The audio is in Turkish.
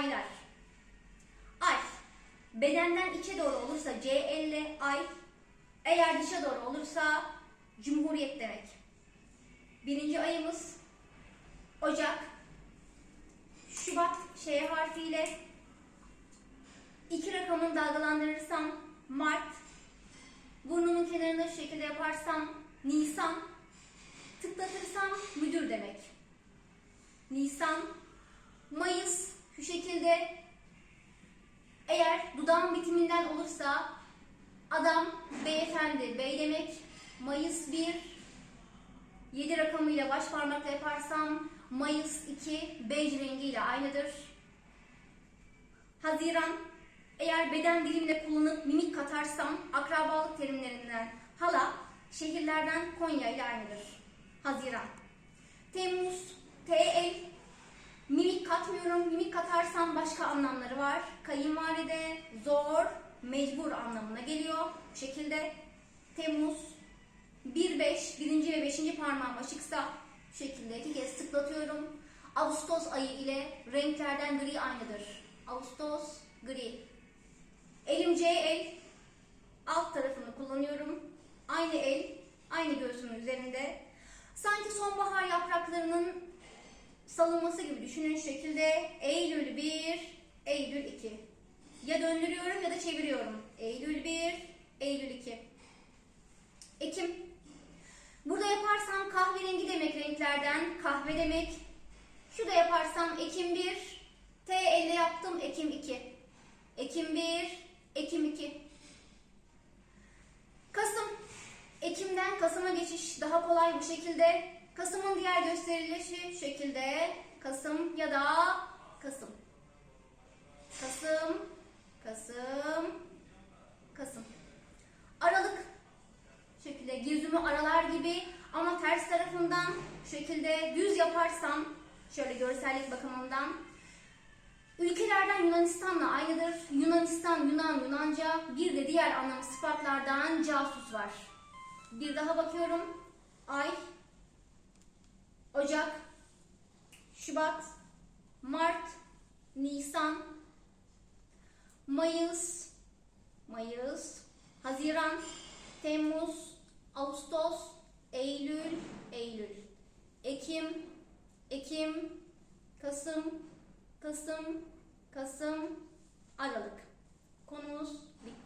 Aylar. Ay. Bedenden içe doğru olursa C50 ay. Eğer dışa doğru olursa Cumhuriyet demek. Birinci ayımız Ocak. Şubat Ş harfiyle iki rakamını dalgalandırırsam Mart. Burnumun kenarında şu şekilde yaparsam Nisan. Tıklatırsam müdür demek. Nisan. Mayıs şu şekilde eğer bitiminden olursa adam beyefendi bey demek. Mayıs 1 7 rakamıyla baş parmakla yaparsam Mayıs 2 bej rengiyle aynıdır. Haziran eğer beden dilimle kullanıp mimik katarsam akrabalık terimlerinden hala şehirlerden Konya ile aynıdır. Haziran. Temmuz, Katmıyorum. Mimik katarsam başka anlamları var. Kayınvalide, zor, mecbur anlamına geliyor. Bu şekilde Temmuz 1-5, birinci ve beşinci parmağım açıksa bu şekilde iki kez tıklatıyorum. Ağustos ayı ile renklerden gri aynıdır. Ağustos, gri. Elim C el, alt tarafını kullanıyorum. Aynı el, aynı göğsümün üzerinde. Sanki sonbahar yapraklarının salınması gibi düşünün şekilde Eylül 1, Eylül 2. Ya döndürüyorum ya da çeviriyorum. Eylül 1, Eylül 2. Ekim. Burada yaparsam kahverengi demek renklerden, kahve demek. Şu da yaparsam Ekim 1, T elle yaptım Ekim 2. Ekim 1, Ekim 2. Kasım. Ekim'den Kasım'a geçiş daha kolay bu şekilde. Kasım'ın diğer gösterilişi şekilde. Kasım ya da Kasım. Kasım, Kasım, Kasım. Aralık. Şekilde yüzümü aralar gibi ama ters tarafından şekilde düz yaparsam şöyle görsellik bakımından Ülkelerden Yunanistan'la aynıdır. Yunanistan, Yunan, Yunanca. Bir de diğer anlam sıfatlardan casus var. Bir daha bakıyorum. Ay, Ocak, Şubat, Mart, Nisan, Mayıs, Mayıs, Haziran, Temmuz, Ağustos, Eylül, Eylül, Ekim, Ekim, Kasım, Kasım, Kasım, Aralık. Konumuz bitti.